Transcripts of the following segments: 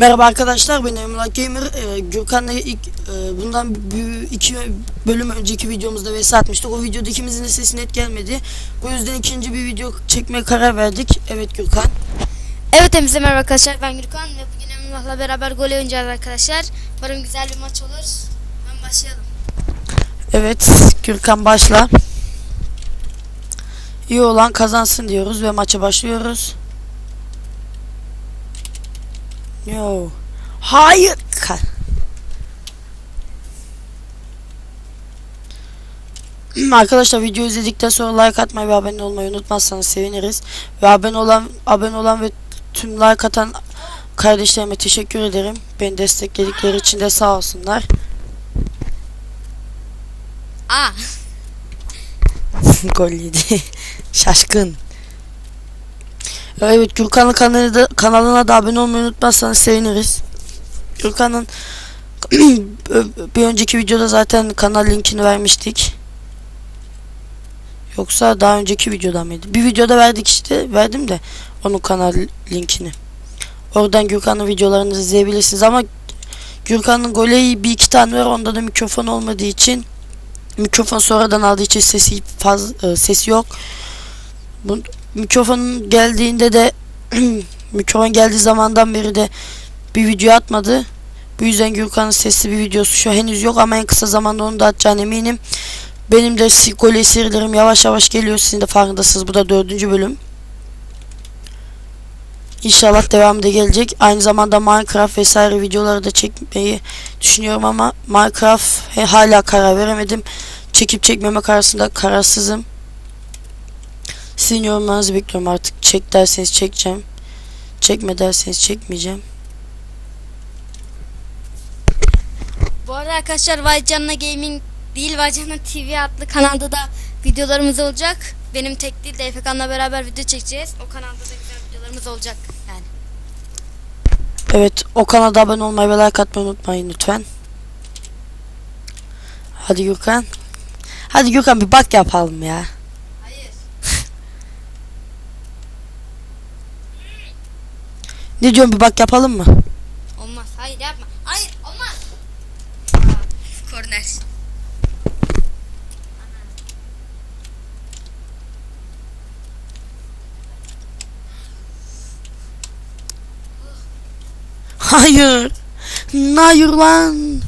Merhaba arkadaşlar ben Emrah Gamer. Ee, Gürkan'la ilk e, bundan bir, iki bölüm önceki videomuzda vs atmıştık. O videoda ikimizin de sesi net gelmedi. Bu yüzden ikinci bir video çekmeye karar verdik. Evet Gürkan. Evet hepinize merhaba arkadaşlar ben Gürkan ve bugün Emrah'la beraber gol oynayacağız arkadaşlar. Umarım güzel bir maç olur. Ben başlayalım. Evet Gürkan başla. İyi olan kazansın diyoruz ve maça başlıyoruz. Yo. Hayır. Ka- Arkadaşlar video izledikten sonra like atmayı ve abone olmayı unutmazsanız seviniriz. Ve abone olan abone olan ve tüm like atan kardeşlerime teşekkür ederim. Beni destekledikleri için de sağ olsunlar. Aa Gol yedi. Şaşkın. Evet Gürkan'ın kanalı da, kanalına da abone olmayı unutmazsanız seviniriz. Gürkan'ın bir önceki videoda zaten kanal linkini vermiştik. Yoksa daha önceki videoda mıydı? Bir videoda verdik işte. Verdim de onun kanal linkini. Oradan Gürkan'ın videolarını izleyebilirsiniz ama Gürkan'ın golü bir iki tane var. Onda da mikrofon olmadığı için mikrofon sonradan aldığı için sesi faz e, sesi yok. Bu mikrofonun geldiğinde de mikrofon geldiği zamandan beri de bir video atmadı. Bu yüzden Gürkan'ın sesli bir videosu şu henüz yok ama en kısa zamanda onu da atacağına eminim. Benim de si- gol serilerim yavaş yavaş geliyor. Sizin de farkındasınız. Bu da dördüncü bölüm. İnşallah devamı da gelecek. Aynı zamanda Minecraft vesaire videoları da çekmeyi düşünüyorum ama Minecraft hala karar veremedim. Çekip çekmemek arasında kararsızım. Sizin yorumlarınızı bekliyorum artık. Çek derseniz çekeceğim. Çekme derseniz çekmeyeceğim. bu arada arkadaşlar Vay Canına Gaming değil Vay Canına TV adlı kanalda da videolarımız olacak. Benim tek değil de Efekan'la beraber video çekeceğiz. O kanalda da güzel videolarımız olacak yani. Evet o kanalda abone olmayı ve like atmayı unutmayın lütfen. Hadi Gürkan. Hadi Gürkan bir bak yapalım ya. Hayır. Ne diyorsun bir bak yapalım mı? Olmaz. Hayır yapma. Hayır olmaz. Korner. Hayır. Hayır lan.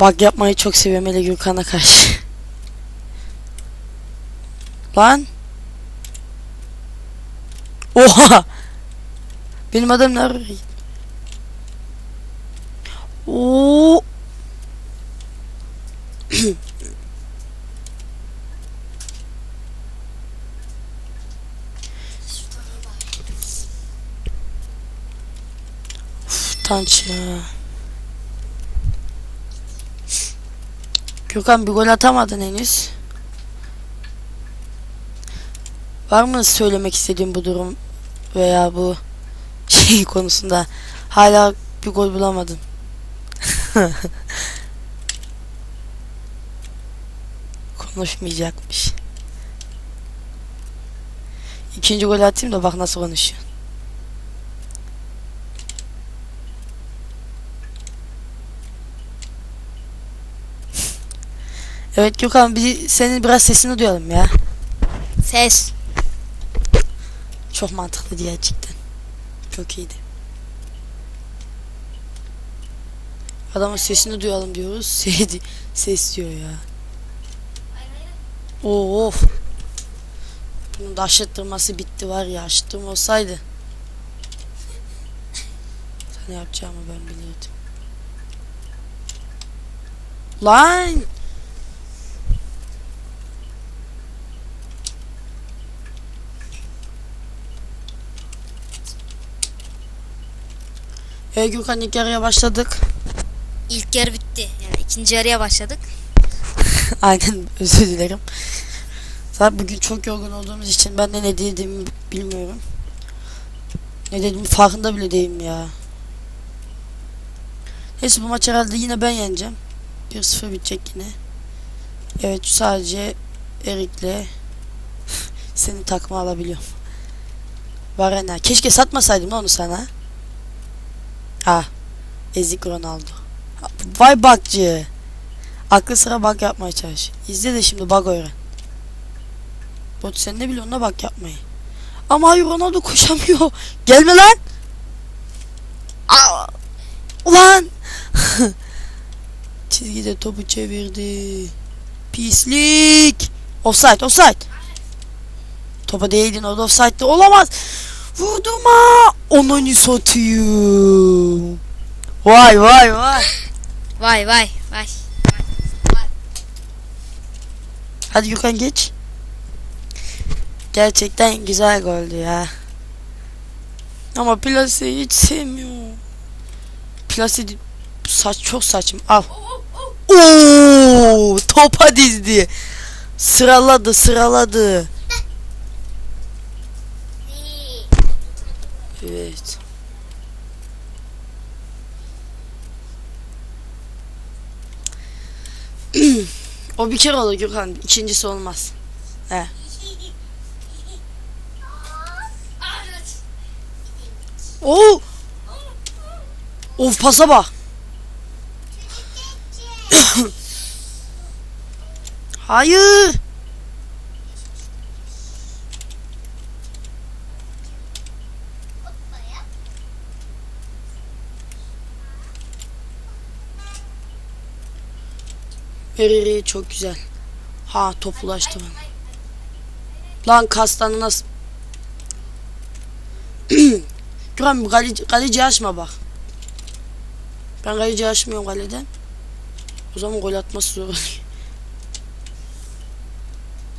Bak yapmayı çok seviyorum hele Gürkan'a karşı. Lan. Oha. Benim adam nerede? Oo. Utanç ya. Gökhan bir gol atamadın henüz. Var mı söylemek istediğin bu durum veya bu şey konusunda hala bir gol bulamadın. Konuşmayacakmış. İkinci gol atayım da bak nasıl konuşuyor. Evet Gökhan bir senin biraz sesini duyalım ya. Ses. Çok mantıklı gerçekten. Çok iyiydi. Adamın sesini duyalım diyoruz. Ses, ses diyor ya. Of. Bunun da aşıttırması bitti var ya. Aşıttırma olsaydı. Sana yapacağımı ben biliyordum. Lan. E Gürkan ilk yarıya başladık. İlk yarı bitti. Yani ikinci yarıya başladık. Aynen özür dilerim. Zaten bugün çok yorgun olduğumuz için ben de ne dediğimi bilmiyorum. Ne dediğimi farkında bile değilim ya. Neyse bu maç herhalde yine ben yeneceğim. 1-0 bitecek yine. Evet sadece Erik'le seni takma alabiliyorum. Varena. Keşke satmasaydım onu sana. Ah. Ezik Ronaldo. Vay bakcı. Aklı sıra bak yapmaya çalış. İzle de şimdi bak öğren. Bot sen ne biliyorsun da bak yapmayı. Ama hayır Ronaldo koşamıyor. Gelme lan. Aa! Ulan. Çizgide topu çevirdi. Pislik. Offside offside. Topa değdin o da offside'de olamaz. Vurdurma. Onu satayım. Vay vay vay. Vay vay vay. Hadi Gökhan geç. Gerçekten güzel goldü ya. Ama Plase'yi hiç sevmiyorum. Plase saç çok saçma. Al. Oo, topa dizdi. Sıraladı, sıraladı. Evet. o bir kere olur Gökhan. İkincisi olmaz. He. Oo! Of pasa bak. Hayır. Veriri çok güzel. Ha top ulaştı bana. Lan kastanı nasıl? Güram kaleci, kaleci açma bak. Ben kaleci açmıyorum kaleden. O zaman gol atması zor.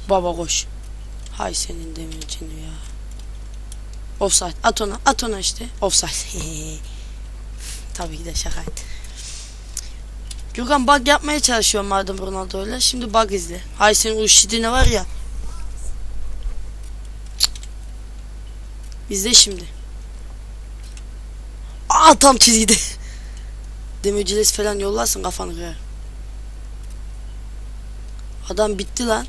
Baba koş. Hay senin demircini ya. Offside. At ona. At ona işte. Offside. Tabii ki de şaka. Gökhan bug yapmaya çalışıyor madem Ronaldo öyle. Şimdi bug izle. Hay senin o şidine var ya. Cık. İzle şimdi. Aa tam çizgide. Demirciles falan yollarsın kafanı kırar. Adam bitti lan.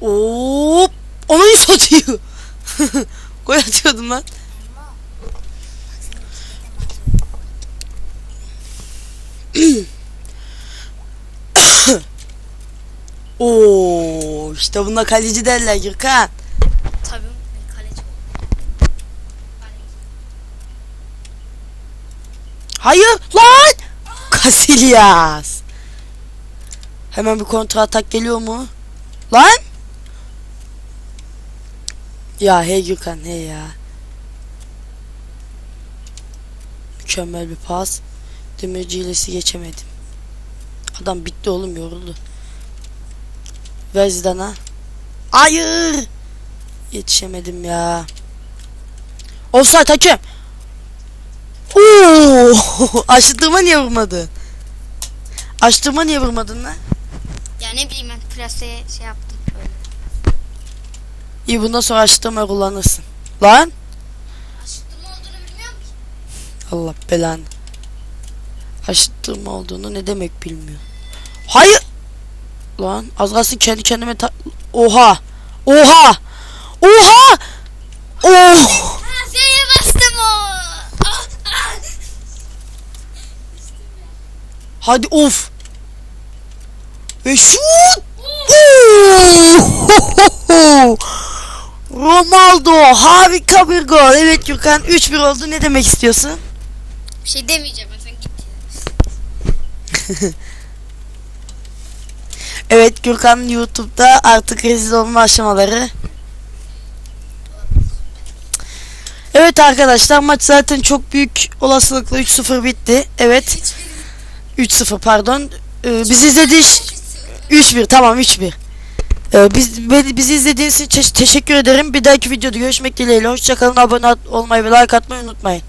Hop! Onu satıyor. Gol atıyordum lan. Oo, işte buna kaleci derler Gürkan. Tabii kaleci. Hayır lan! Casillas. Hemen bir kontra atak geliyor mu? Lan! Ya hey Gürkan hey ya. Mükemmel bir pas. Demirci ilesi geçemedim. Adam bitti oğlum yoruldu. Ver Zidane'a. Hayır! Yetişemedim ya. Offside hakem. Oo! Açtırma niye vurmadın? Açtırma niye vurmadın lan? Ya ne bileyim ben plaseye şey yaptım. Böyle. İyi bundan sonra açtırma kullanırsın. Lan! Aşıttırma olduğunu bilmiyorum ki. Allah belanı. Açtırma olduğunu ne demek bilmiyor. Hayır! Lan az kalsın kendi kendime ta- Oha! Oha! Oha! Oh! F'ye bastım o. Ah, ah. Hadi of! Ve şut! Ronaldo harika bir gol. Evet Gökhan 3-1 oldu. Ne demek istiyorsun? Bir şey demeyeceğim ben sen git. Evet Gürkan YouTube'da artık rezil olma aşamaları. Evet arkadaşlar maç zaten çok büyük olasılıkla 3-0 bitti. Evet 3-0 pardon. Ee, bizi izlediği 3-1 tamam 3-1. Ee, biz bizi izlediğiniz için te- teşekkür ederim. Bir dahaki videoda görüşmek dileğiyle. Hoşçakalın. Abone olmayı ve like atmayı unutmayın.